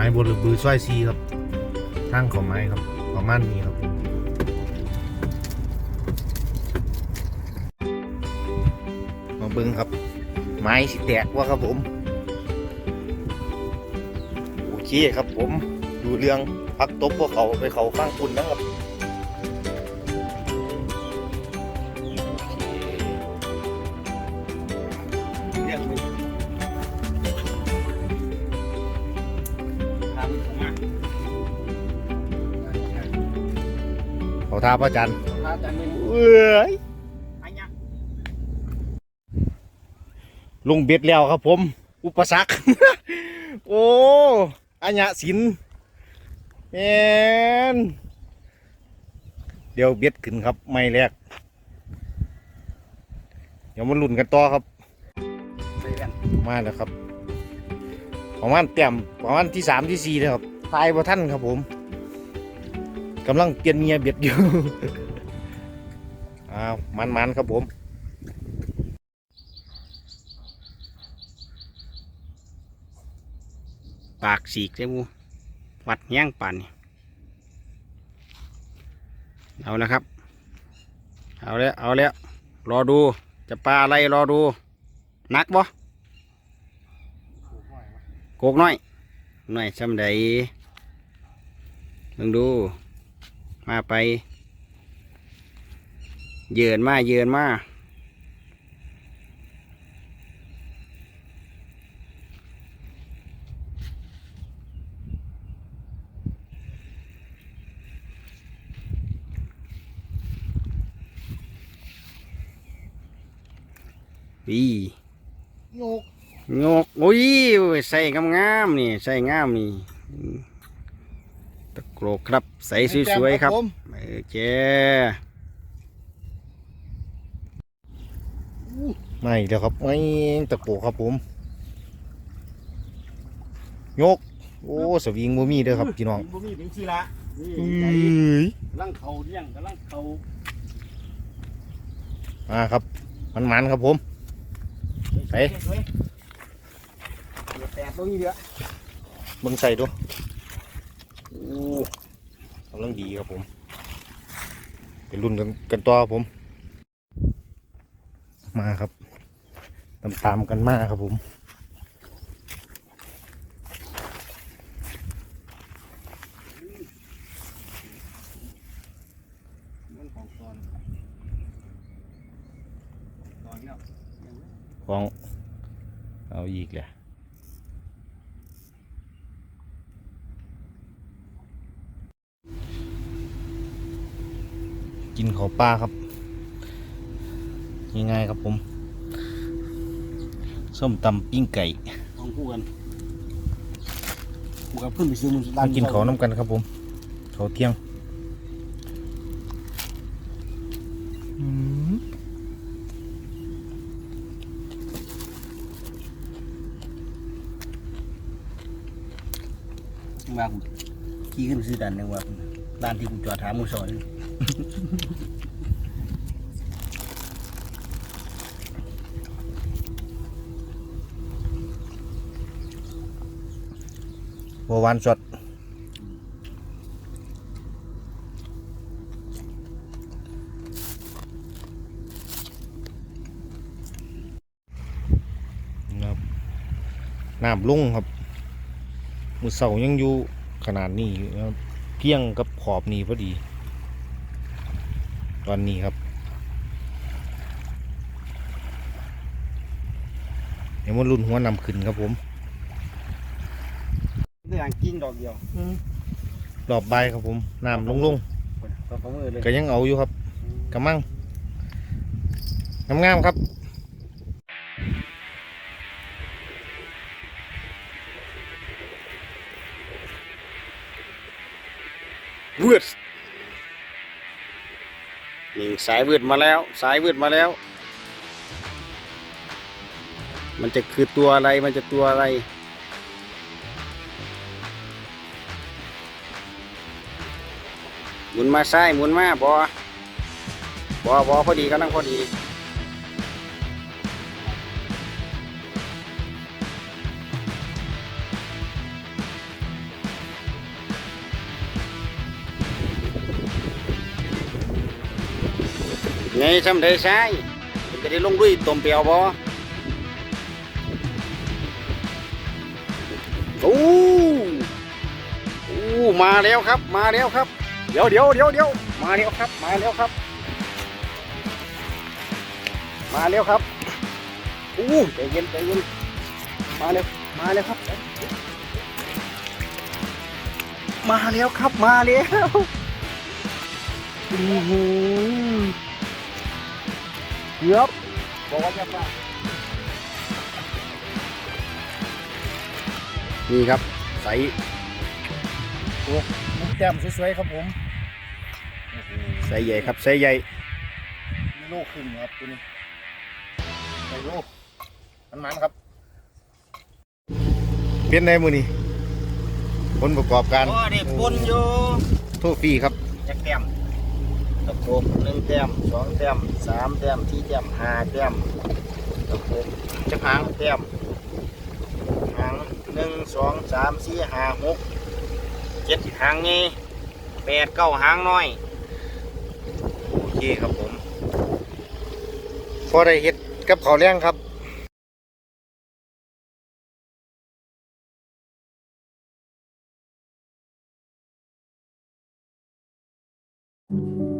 ม้บนหรือบือสร้อยซีครับทางของไม้ครับประมาณนี้ครับมาเบิ้งครับ ไม้สิแตกว่าครับผม โอเคครับผม ดูเรื่องพักตบพวกเขาไปเขาข้างคุณนะครับ ขาท่าพระจันทร์พระอาจารย์มึงเอ้ยไอ้เนี่ยลงเบ็ดแล้วครับผม อุปสรรค โอ้อัญญะสินแมนเดี๋ยวเบ็ดขึ้นครับ ไม่แรก เดี๋ยวมาลุ้นกันต่อครับไปกันมาแล้วครับ ประมาณเต็มประมาณที่สามที่สี่เลยครับทายบ่ท่านครับผม กำลังเปลี่ยนเมียเบ็ดอยู่ อ้าวมันๆครับผมปากสีกใช่มูวัดแย่งปันนี่เอาแล้วครับ เอาแล้ว เอาแล้ว รอดู จะปลาอะไรรอดู นักบ่โกกน้อย หน่อยจำได้มึงดู มาไป เยือนมาเยือนมาอีโยกงกโอ้ยใส่งามๆนี่ใส่งามนี่ ตะโกรกครับใส่สวยๆครับผมโอเคไม่เดี๋ยวครับไม่ตะโกครับผมโยก โอ้สวิงบ่มีเด้อครับพี่น้องบ่มีเป็นสิละนี่เอ้ใจยกำลังเขาเลี้ยงกำลังเขามาครับ มันมันๆครับผมไปสวยๆเดี๋ยวแตกบ่มีเดือเบิ่งใส่ดูโอ้ กำลังดีครับผมเป็นรุ่นกันกันต่อครับผม มาครับตามตามกันมากครับผมวของเอาอีกแหละ กินข้าวปลาครับง่ายๆครับผมส้มตำปิ้งไก่ของคู่กันคู่กับเพิ่นไปซื้อมันมากินข้าวน้ำกันครับผมข้าวเที่ยงอืมมากูขี่ขึ้นไปซื้อดันหนึงว่าด้านที่กูจอดถามมึงสอน บัววานสดนะครับน้ำลุ่งครับ มือเสายังอยู่ขนาดนี้ครับเพียงกับขอบนี้พอดี อนนี้ครับเดี๋ยวมันรุ่นหัวนำขึ้นครับผมเรื่องกิ้งดอกเดียวรอบใบายครับผมน้ำลงลงต่อฝ่ามือเลยๆก็ยังเอาอยู่ครับกำมังงามๆครับวืด นี่สายวืดมาแล้ว สายวืดมาแล้ว มันจะคือตัวอะไรมันจะตัวอะไร หมุนมาซ้ายหมุนมาบอบอบอพอดีก็นั่งพอดี ไงทำได้ใช้จะได้ลงด้วยต้มเปียวบ่โอ้โอ้มาแล้วครับ มาแล้วครับ เดี๋ยวเดี๋ยวเดี๋ยวเดี๋ยวมาแล้วครับ มาแล้วครับ มาแล้วครับอู้ใจเย็นใจเย็นมาแล้วมาแล้วครับ มาแล้วครับมาแล้วอ้โห เกือบบอกว่าจะมานี่ครับใสมุกแต้มสวยๆครับผมใสใหญ่ครับใสใหญ่มีโลขึ้นครับตัวนี้ใส่โลมันมันๆครับเป็นไงมือนี่ผลประกอบการก็ได้ปนอยู่โทษฟรีครับจักแต้ม ตะโกบหนึ่งเต็มสองเต็มสามเต็มสี่เต็มห้าเต็มตะโกบจะพังเต็มหางหนึ่งสองสามสี่ห้าหกเจ็ดหางนี้แปดเก้าหางน้อยโอเคครับผมพอได้เห็ดกับเขาเลี้ยงครับ嗯。